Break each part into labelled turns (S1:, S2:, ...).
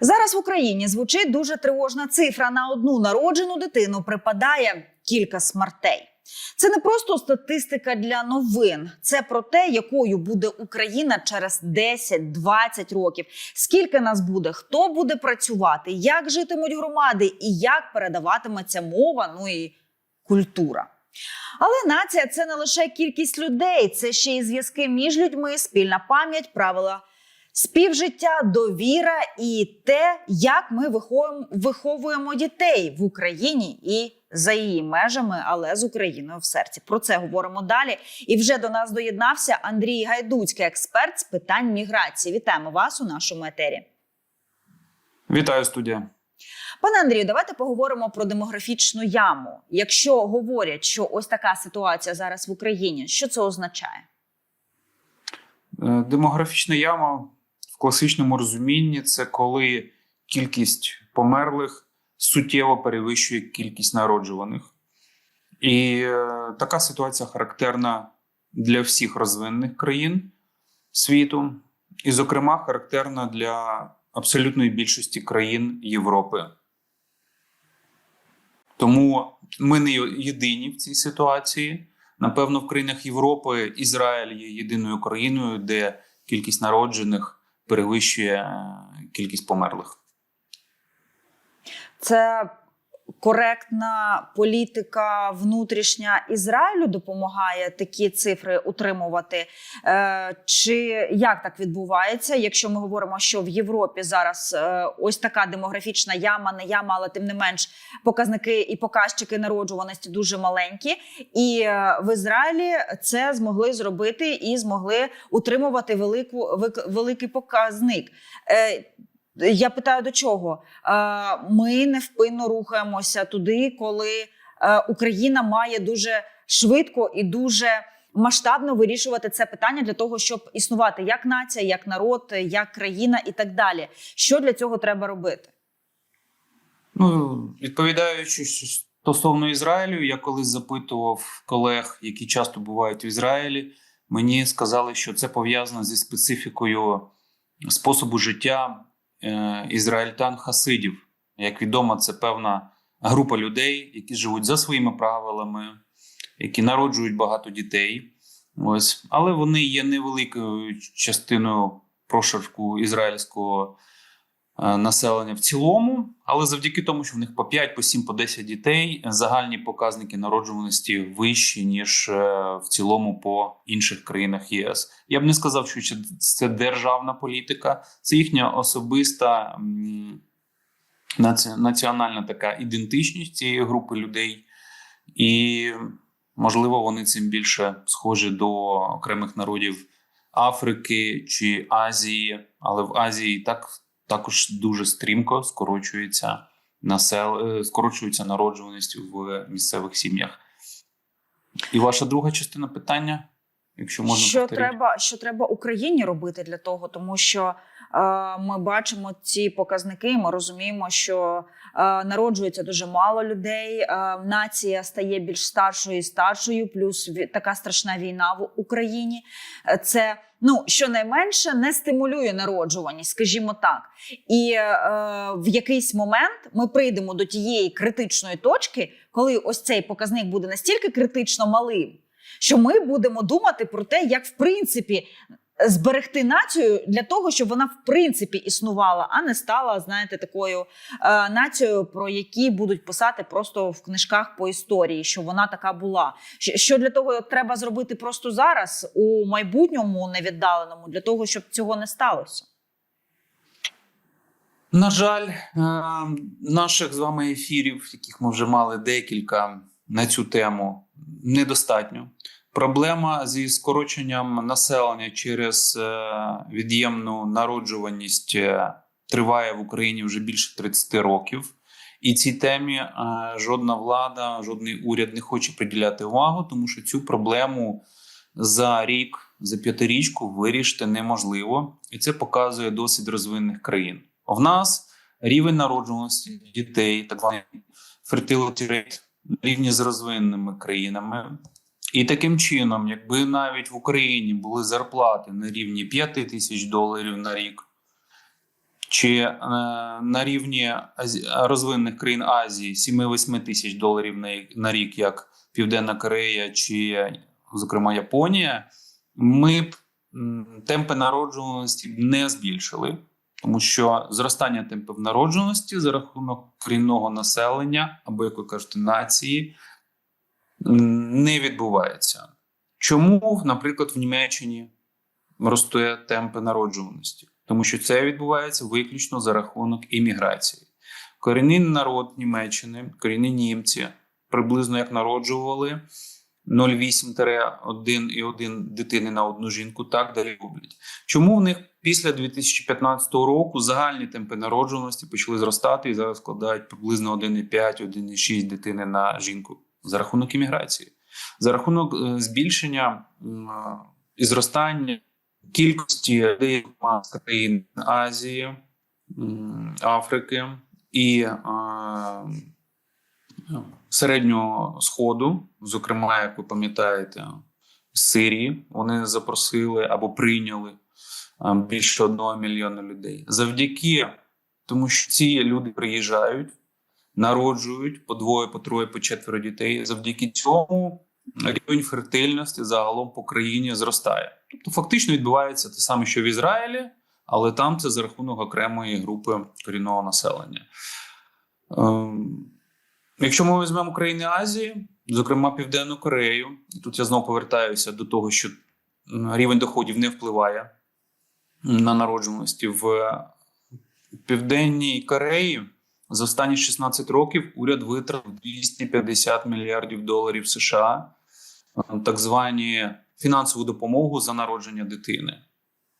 S1: Зараз в Україні звучить дуже тривожна цифра. На одну народжену дитину припадає кілька смертей. Це не просто статистика для новин, це про те, якою буде Україна через 10-20 років. Скільки нас буде, хто буде працювати, як житимуть громади і як передаватиметься мова, ну і культура. Але нація це не лише кількість людей, це ще й зв'язки між людьми, спільна пам'ять, правила співжиття, довіра і те, як ми виховуємо, дітей в Україні і за її межами, але з Україною в серці. Про це говоримо далі. І вже до нас доєднався Андрій Гайдуцький, експерт з питань міграції. Вітаємо вас у нашому етері.
S2: Вітаю студія.
S1: Пане Андрію, давайте поговоримо про демографічну яму. Якщо говорять, що ось така ситуація зараз в Україні, що це означає?
S2: Е, Демографічна яма в класичному розумінні це коли кількість померлих суттєво перевищує кількість народжуваних. І е, така ситуація характерна для всіх розвинених країн світу, і, зокрема, характерна для абсолютної більшості країн Європи. Тому ми не єдині в цій ситуації. Напевно, в країнах Європи Ізраїль є єдиною країною, де кількість народжених перевищує е, кількість померлих.
S1: Це коректна політика внутрішня Ізраїлю допомагає такі цифри утримувати. Е, Чи як так відбувається, якщо ми говоримо, що в Європі зараз е, ось така демографічна яма, не яма, але тим не менш показники і показчики народжуваності дуже маленькі, і е, в Ізраїлі це змогли зробити і змогли утримувати велику великий показник. Я питаю до чого? Ми невпинно рухаємося туди, коли е, Україна має дуже швидко і дуже масштабно вирішувати це питання для того, щоб існувати як нація, як народ, як країна і так далі. Що для цього треба робити?
S2: Ну, відповідаючи стосовно Ізраїлю, я колись запитував колег, які часто бувають в Ізраїлі. Мені сказали, що це пов'язано зі специфікою способу життя е, ізраїльтян-хасидів. Як відомо, це певна група людей, які живуть за своїми правилами, які народжують багато дітей. Ось, але вони є невеликою частиною прошарку ізраїльського е, населення в цілому. Але завдяки тому, що в них по 5, по 7, по 10 дітей, загальні показники народжуваності вищі, ніж е, в цілому по інших країнах ЄС. Я б не сказав, що це- це державна політика, це їхня особиста національна така ідентичність цієї групи людей. І, можливо, вони цим більше схожі до окремих народів Африки чи Азії, але в Азії так також дуже стрімко скорочується насел... е, скорочується народжуваність в місцевих сім'ях. І ваша друга частина питання, якщо можна
S1: що
S2: повторити.
S1: треба, що треба Україні робити для того, тому що ми бачимо ці показники, ми розуміємо, що е, народжується дуже мало людей. Е, нація стає більш старшою і старшою, плюс така страшна війна в Україні. Е, Це ну щонайменше не стимулює народжуваність, скажімо так. І е, в якийсь момент ми прийдемо до тієї критичної точки, коли ось цей показник буде настільки критично малим, що ми будемо думати про те, як в принципі зберегти націю для того, щоб вона в принципі існувала, а не стала, знаєте, такою е, нацією, про які будуть писати просто в книжках по історії, що вона така була. Що- для того треба зробити просто зараз, у майбутньому невіддаленому, для того, щоб цього не сталося.
S2: На жаль, е, наших з вами ефірів, яких ми вже мали декілька на цю тему, недостатньо. Проблема зі скороченням населення через е, від'ємну народжуваність е, триває в Україні вже більше 30 років. І цій темі е, жодна влада, жодний уряд не хоче приділяти увагу, тому що цю проблему за рік, за п'ятирічку вирішити неможливо, і це показує досвід розвинених країн. В нас рівень народжуваності дітей, так званий fertility rate, рівні з розвиненими країнами. І таким чином, якби навіть в Україні були зарплати на рівні 5 тисяч доларів на рік чи е, на рівні розвинених країн Азії 7-8 тисяч доларів на, рік, як Південна Корея чи, зокрема, Японія, ми б темпи народжуваності не збільшили, тому що зростання темпів народжуваності за рахунок корінного населення або, як ви кажете, нації не відбувається. Чому, наприклад, в Німеччині росте темпи народжуваності? Тому що це відбувається виключно за рахунок імміграції. Корінний народ Німеччини, корінні німці приблизно як народжували 0,8-1,1 дитини на одну жінку, так далі роблять. Чому в них після 2015 року загальні темпи народжуваності почали зростати і зараз складають приблизно 1,5-1,6 дитини на жінку за рахунок імміграції, за рахунок е, збільшення е, і зростання кількості з країн Азії, Африки і е, Середнього Сходу, зокрема, як ви пам'ятаєте, з Сирії вони запросили або прийняли більше одного мільйона людей. Завдяки тому, що ці люди приїжджають, народжують по двоє, по троє, по четверо дітей. Завдяки цьому рівень фертильності загалом по країні зростає. Тобто, фактично відбувається те саме, що в Ізраїлі, але там це за рахунок окремої групи корінного населення. Ем, Якщо ми візьмемо країни Азії, зокрема Південну Корею, тут я знову повертаюся до того, що рівень доходів не впливає на народжуваності в Південній Кореї. За останні 16 років уряд витратив 250 мільярдів доларів США, е, так звані фінансову допомогу за народження дитини.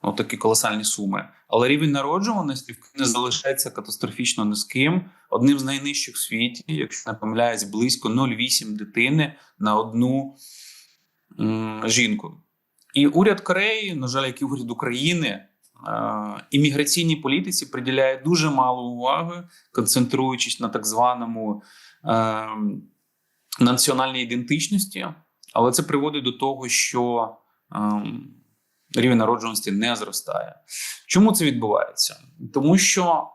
S2: Отакі колосальні суми. Але рівень народжуваності в країні залишається катастрофічно низьким, одним з найнижчих в світі, якщо не помиляюсь, близько 0,8 дитини на одну м, жінку. І уряд Кореї, на жаль, як і уряд України, імміграційній політиці приділяє дуже мало уваги, концентруючись на так званому е, національній ідентичності. Але це приводить до того, що ем, рівень народжуваності не зростає. Чому це відбувається? Тому що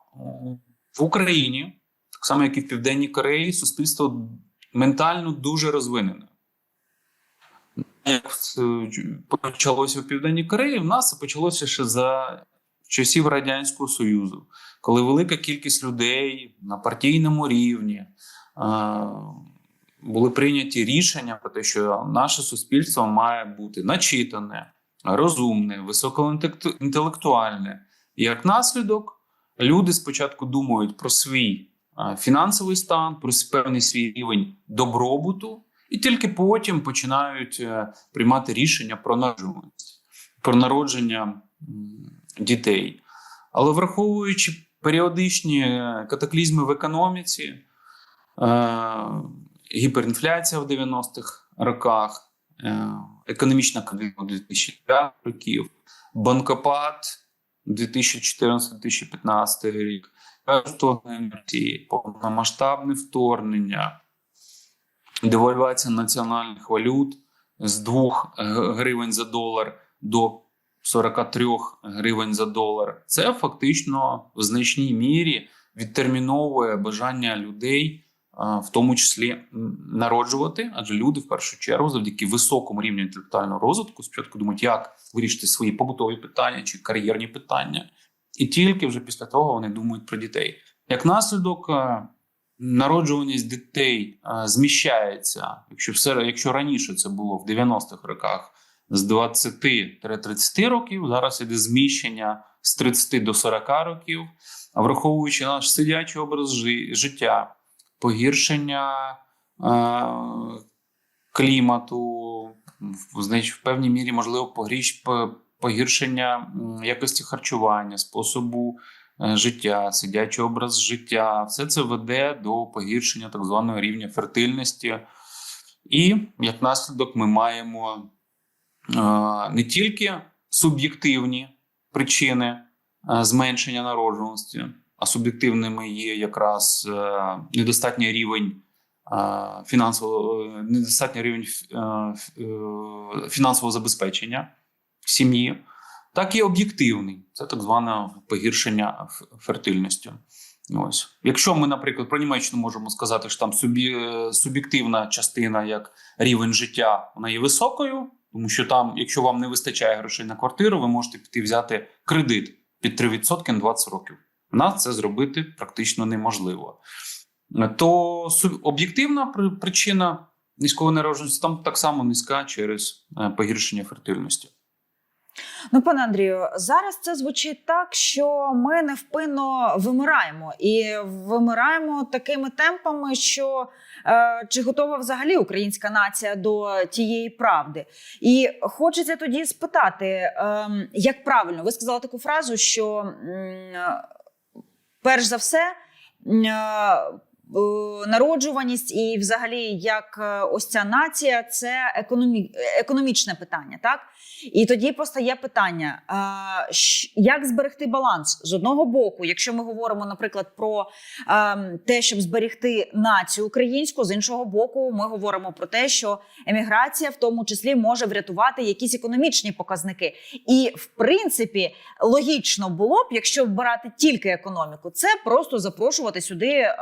S2: в Україні, так само як і в Південній Кореї, суспільство ментально дуже розвинене. Як почалося в Південній Кореї, в нас почалося ще за часів Радянського Союзу, коли велика кількість людей на партійному рівні. а, Були прийняті рішення про те, що наше суспільство має бути начитане, розумне, високоінтелектуальне. Як наслідок, люди спочатку думають про свій а, фінансовий стан, про певний свій рівень добробуту, і тільки потім починають е, приймати рішення про народжуваність, про народження дітей. Але враховуючи періодичні е, катаклізми в економіці, е, гіперінфляція в 90-х роках, економічна криза 2005 років, банкопад 2014-2015 рік, Росії, повномасштабне вторгнення, девальвація національних валют з 2 гривень за долар до 43 гривень за долар. Це фактично в значній мірі відтерміновує бажання людей, в тому числі народжувати, адже люди в першу чергу завдяки високому рівню інтелектуального розвитку спочатку думають, як вирішити свої побутові питання чи кар'єрні питання, і тільки вже після того вони думають про дітей. Як наслідок, е, народжуваність дітей зміщається. Якщо все, якщо раніше це було в 90-х роках з 20-30 років, зараз іде зміщення з 30 до 40 років, враховуючи наш сидячий образ життя, погіршення е, клімату, в, в певній мірі можливо погіршення якості харчування, способу життя, сидячий образ життя, все це веде до погіршення так званого рівня фертильності. І як наслідок ми маємо е, не тільки суб'єктивні причини е, зменшення народжуваності, а суб'єктивними є якраз е, недостатній рівень е, фінансового е, недостатній рівень е, е, фінансового забезпечення сім'ї. Так і об'єктивний. Це так зване погіршення фертильності. Ось. Якщо ми, наприклад, про Німеччину можемо сказати, що там субі, суб'єктивна частина, як рівень життя, вона є високою, тому що там, якщо вам не вистачає грошей на квартиру, ви можете піти взяти кредит під 3% на 20 років. Нас це зробити практично неможливо. То об'єктивна при- причина низької народженості там так само низька через е, погіршення фертильності.
S1: Ну, пане Андрію, зараз це звучить так, що ми невпинно вимираємо і вимираємо такими темпами, що е, чи готова взагалі українська нація до тієї правди? І хочеться тоді спитати, е, як правильно, ви сказали таку фразу, що м, перш за все. е, е, Народжуваність і, взагалі, як е, ось ця нація, це економі... економічне питання, так? І тоді постає питання: як зберегти баланс з одного боку, якщо ми говоримо, наприклад, про ем, те, щоб зберегти націю українську, з іншого боку, ми говоримо про те, що еміграція в тому числі може врятувати якісь економічні показники. І в принципі, логічно було б, якщо брати тільки економіку, це просто запрошувати сюди е,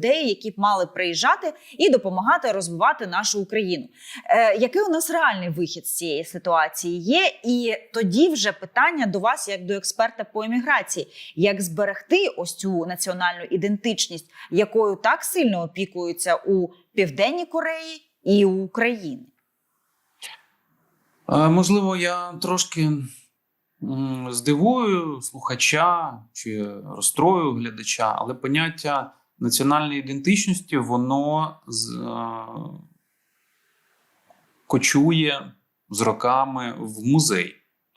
S1: людей, які б мали приїжджати і допомагати розвивати нашу Україну. Е, який у нас реальний вихід з цієї ситуації є? І тоді вже питання до вас, як до експерта по еміграції, як зберегти ось цю національну ідентичність, якою так сильно опікуються у Південній Кореї і у Україні?
S2: Е, Можливо, я трошки здивую слухача чи розстрою глядача, але поняття національної ідентичності воно з, е, кочує з роками в музей.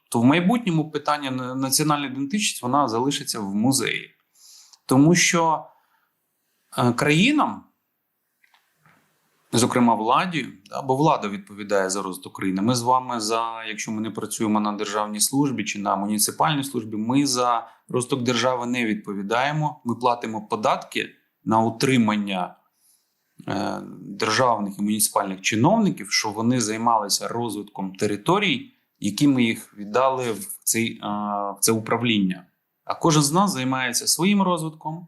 S2: То в майбутньому питання на- національної ідентичності вона залишиться в музеї. Тому що е, країнам, зокрема владі, да, бо влада відповідає за розвиток країни. Ми з вами за, якщо ми не працюємо на державній службі чи на муніципальній службі, ми за розвиток держави не відповідаємо. Ми платимо податки на утримання е, державних і муніципальних чиновників, що вони займалися розвитком територій, які ми їх віддали в, цей, в це управління. А кожен з нас займається своїм розвитком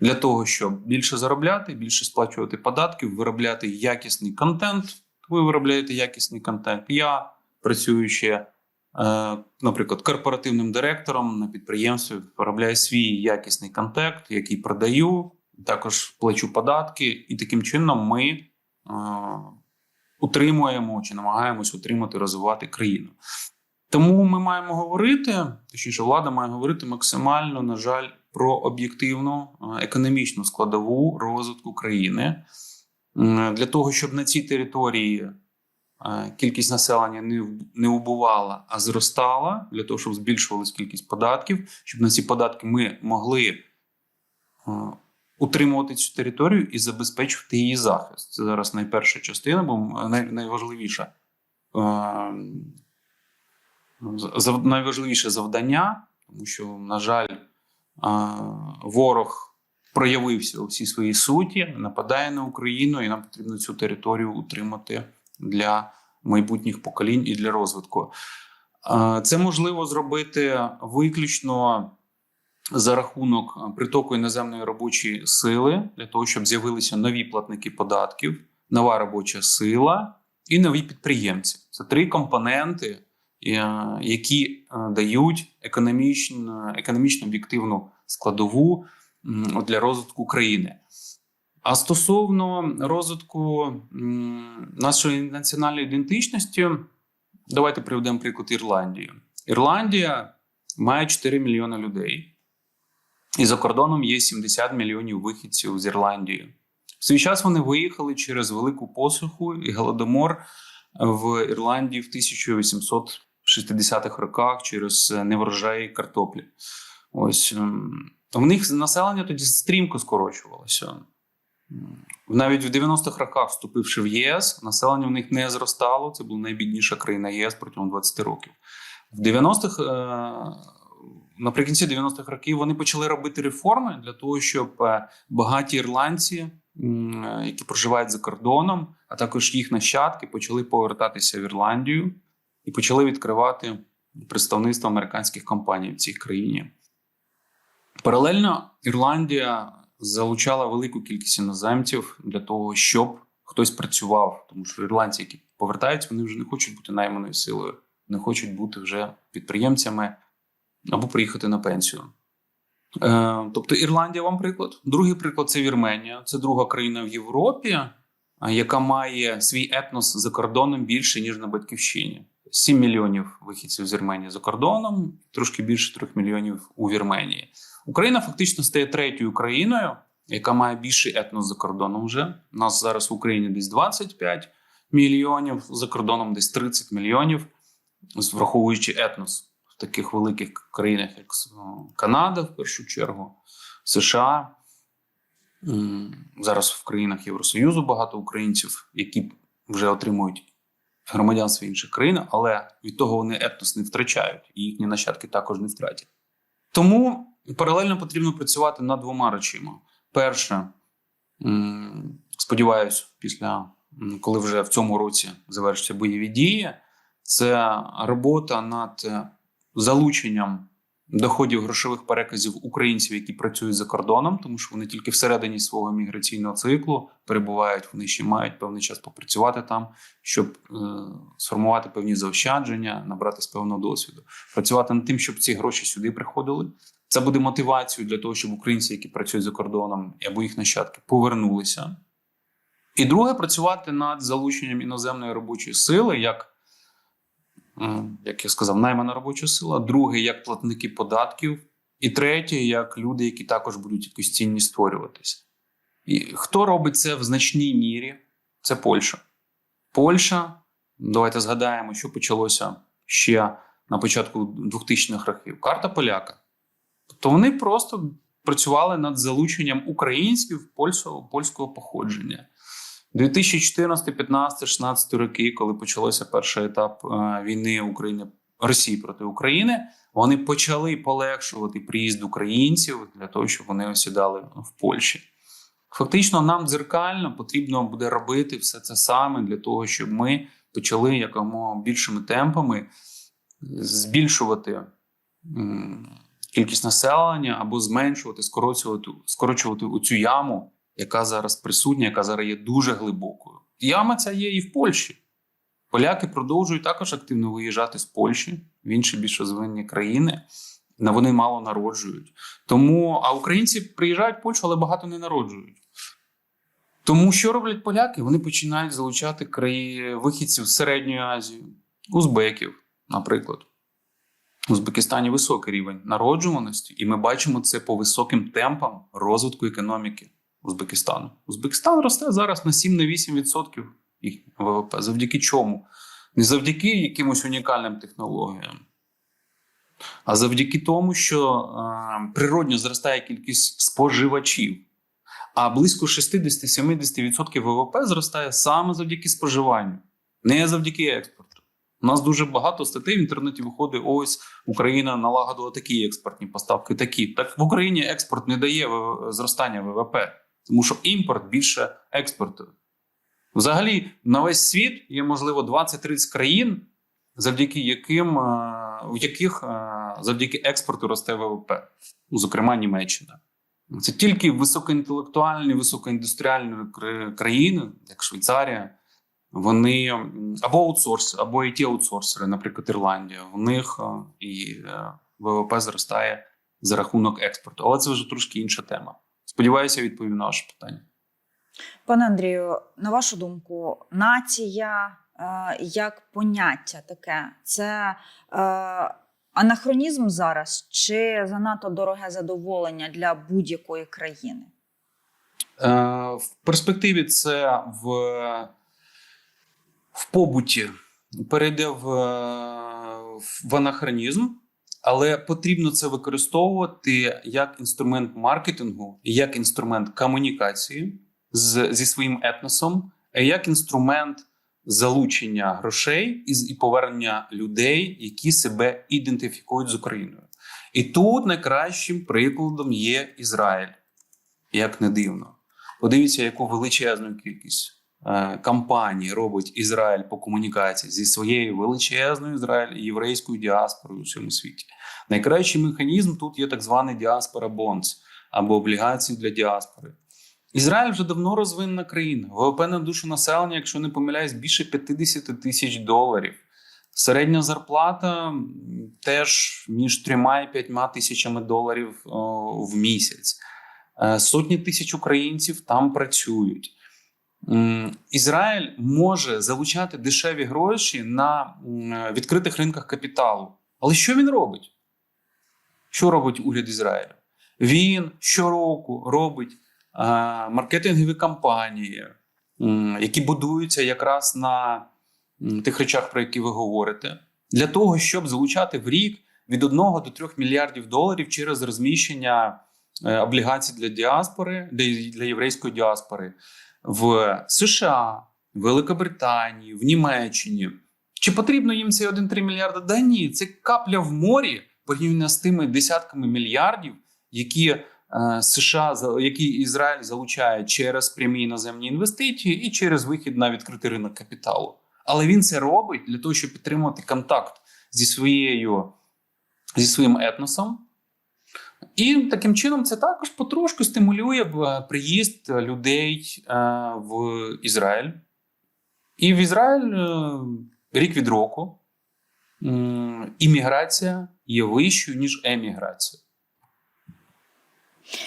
S2: для того, щоб більше заробляти, більше сплачувати податків, виробляти якісний контент. Ви виробляєте якісний контент. Я працюючи, е, наприклад, корпоративним директором на підприємстві, виробляю свій якісний контент, який продаю, також плачу податки, і таким чином ми е, утримуємо чи намагаємось утримати, розвивати країну. Тому ми маємо говорити, точніше, влада має говорити максимально, на жаль, про об'єктивну е, економічну складову розвитку країни для того, щоб на цій території е, кількість населення не, убувала, а зростала, для того, щоб збільшувалась кількість податків, щоб на ці податки ми могли е, утримувати цю територію і забезпечувати її захист. Це зараз найперша частина, бо найважливіша. Е, найважливіше завдання, тому що, на жаль, ворог проявився у всій своїй суті, нападає на Україну, і нам потрібно цю територію утримати для майбутніх поколінь і для розвитку. Це можливо зробити виключно за рахунок притоку іноземної робочої сили, для того, щоб з'явилися нові платники податків, нова робоча сила і нові підприємці. Це три компоненти, е, які е, дають економічну, економічно об'єктивну складову для розвитку країни. А стосовно розвитку нашої національної ідентичності, давайте приведемо приклад Ірландії. Ірландія має 4 мільйони людей, і за кордоном є 70 мільйонів вихідців з Ірландії. В свій час вони виїхали через велику посуху і голодомор в Ірландії в 1860-х роках через неврожаї картоплі. Ось ем, в них населення тоді стрімко скорочувалося. Навіть в 90-х роках, вступивши в ЄС, населення в них не зростало. Це була найбідніша країна єС протягом 20 років. В 90-х, е, наприкінці 90-х років, вони почали робити реформи для того, щоб е, багаті ірландці, е, які проживають за кордоном, а також їх нащадки, почали повертатися в Ірландію і почали відкривати представництва американських компаній в цій країні. Паралельно Ірландія залучала велику кількість іноземців для того, щоб хтось працював, тому що ірландці, які повертаються, вони вже не хочуть бути найманою силою, не хочуть бути вже підприємцями або приїхати на пенсію. Е, тобто Ірландія вам приклад. Другий приклад це Вірменія. Це друга країна в Європі, яка має свій етнос за кордоном більше, ніж на батьківщині. 7 мільйонів вихідців з Вірменії за кордоном, трошки більше 3 мільйонів у Вірменії. Україна фактично стає третьою країною, яка має більший етнос за кордоном вже. У нас зараз в Україні десь 25 мільйонів, за кордоном десь 30 мільйонів, враховуючи етнос таких великих країнах, як ну, Канада, в першу чергу, США. Зараз в країнах Євросоюзу багато українців, які вже отримують громадянство інших країн, але від того вони етнос не втрачають, і їхні нащадки також не втратять. Тому паралельно потрібно працювати над двома речима. Перше, сподіваюся, після коли вже в цьому році завершаться бойові дії, це робота над е, залученням доходів грошових переказів українців, які працюють за кордоном, тому що вони тільки всередині свого міграційного циклу перебувають, вони ще мають певний час попрацювати там, щоб е, сформувати певні заощадження, набратися певного досвіду, працювати над тим, щоб ці гроші сюди приходили. Це буде мотивацією для того, щоб українці, які працюють за кордоном, або їх нащадки, повернулися. І друге, працювати над залученням іноземної робочої сили, як, як я сказав, наймана робоча сила, друге, як платники податків, і третє, як люди, які також будуть якусь цінність створюватись. І хто робить це в значній мірі? Це Польща. Польща, давайте згадаємо, що почалося ще на початку 2000-х років. Карта поляка. Тобто вони просто працювали над залученням українців польського походження. 2014, 15, 16 роки, коли почався перший етап е, війни України Росії проти України, вони почали полегшувати приїзд українців для того, щоб вони осідали в Польщі. Фактично, нам дзеркально потрібно буде робити все це саме для того, щоб ми почали якомога більшими темпами збільшувати кількість населення або зменшувати, скорочувати, скорочувати цю яму, яка зараз присутня, яка зараз є дуже глибокою. Яма ця є і в Польщі. Поляки продовжують також активно виїжджати з Польщі в інші більш розвинені країни. На вони мало народжують. Тому а українці приїжджають в Польщу, але багато не народжують. Тому що роблять поляки? Вони починають залучати краї... вихідців з Середньої Азії, узбеків, наприклад. В Узбекистані високий рівень народжуваності, і ми бачимо це по високим темпам розвитку економіки Узбекистану. Узбекистан росте зараз на 7-8% їх ВВП. Завдяки чому? Не завдяки якимось унікальним технологіям, а завдяки тому, що е, природньо зростає кількість споживачів. А близько 60-70% ВВП зростає саме завдяки споживанню, не завдяки експорту. У нас дуже багато статей в інтернеті виходить: ось Україна налагодила такі експортні поставки, такі. Так в Україні експорт не дає зростання ВВП, тому що імпорт більше експорту. Взагалі, на весь світ є, можливо, 20-30 країн, завдяки яким, е, в яких е, завдяки експорту росте ВВП, ну, зокрема Німеччина. Це тільки високоінтелектуальні, високоіндустріальні країни, як Швейцарія, вони або аутсорс, або і ті аутсорсери, наприклад, Ірландія. В них е, і ВВП зростає за рахунок експорту. Але це вже трошки інша тема. Сподіваюся, відповів на ваше питання.
S1: Пане Андрію, на вашу думку, нація е, як поняття таке це е, анахронізм зараз чи занадто дороге задоволення для будь-якої країни?
S2: Е, В перспективі це в, в побуті перейде в, е, в анахронізм, але потрібно це використовувати як інструмент маркетингу, як інструмент комунікації з, зі своїм етносом, як інструмент залучення грошей і, і повернення людей, які себе ідентифікують з Україною. І тут найкращим прикладом є Ізраїль, як не дивно. Подивіться, яку величезну кількість е, кампаній робить Ізраїль по комунікації зі своєю величезною Ізраїль єврейською діаспорою у всьому світі. Найкращий механізм тут є так званий діаспора бонс або облігації для діаспори. Ізраїль вже давно розвинена країна. ВВП на душу населення, якщо не помиляюсь, більше 50 тисяч доларів. Середня зарплата теж між трьома і п'ятьма тисячами доларів в місяць. Е, Сотні тисяч українців там працюють. Ізраїль може залучати дешеві гроші на відкритих ринках капіталу. Але що він робить? Що робить уряд Ізраїлю? Він щороку робить маркетингові кампанії, які будуються якраз на тих речах, про які ви говорите, для того, щоб залучати в рік від 1 до 3 мільярдів доларів через розміщення е, облігацій для діаспори, для єврейської діаспори в США, Великобританії, в Німеччині. Чи потрібно їм ці 1-3 мільярди? Да ні, це капля в морі порівняно з тими десятками мільярдів, які е, США, які Ізраїль залучає через прямі іноземні інвестиції і через вихід на відкритий ринок капіталу. Але він це робить для того, щоб підтримувати контакт зі своєю зі своїм етносом. І таким чином це також потрошку стимулює е, приїзд людей е, в Ізраїль. І в Ізраїль е, рік від року імміграція є вищою, ніж еміграція.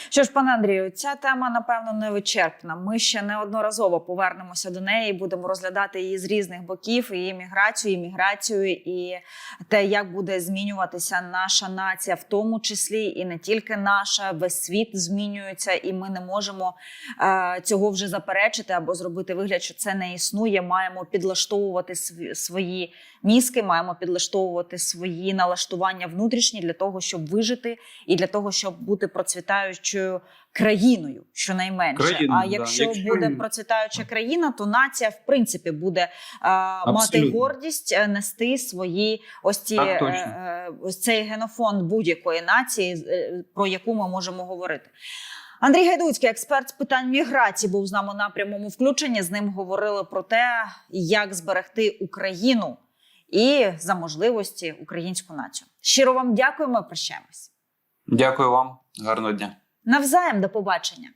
S1: Що ж, пане Андрію, ця тема напевно не вичерпна. Ми ще неодноразово повернемося до неї, будемо розглядати її з різних боків: і міграцію, і міграцію, і те, як буде змінюватися наша нація, в тому числі і не тільки наша, весь світ змінюється, і ми не можемо е, цього вже заперечити або зробити вигляд, що це не існує. Маємо підлаштовувати свої мізки, маємо підлаштовувати свої налаштування внутрішні для того, щоб вижити і для того, щоб бути процвітаючою країною, щонайменше.
S2: Країною,
S1: а
S2: да.
S1: якщо,
S2: Якщо-
S1: буде процвітаюча країна, то нація в принципі буде е, мати гордість е, нести свої ось ці
S2: Так,
S1: е, ось цей генофонд будь-якої нації, про яку ми можемо говорити. Андрій Гайдуцький, експерт з питань міграції, був з нами на прямому включенні. З ним говорили про те, як зберегти Україну і за можливості українську націю. Щиро вам дякуємо. Прощаємось.
S2: Дякую вам, гарного дня.
S1: Навзаєм до побачення.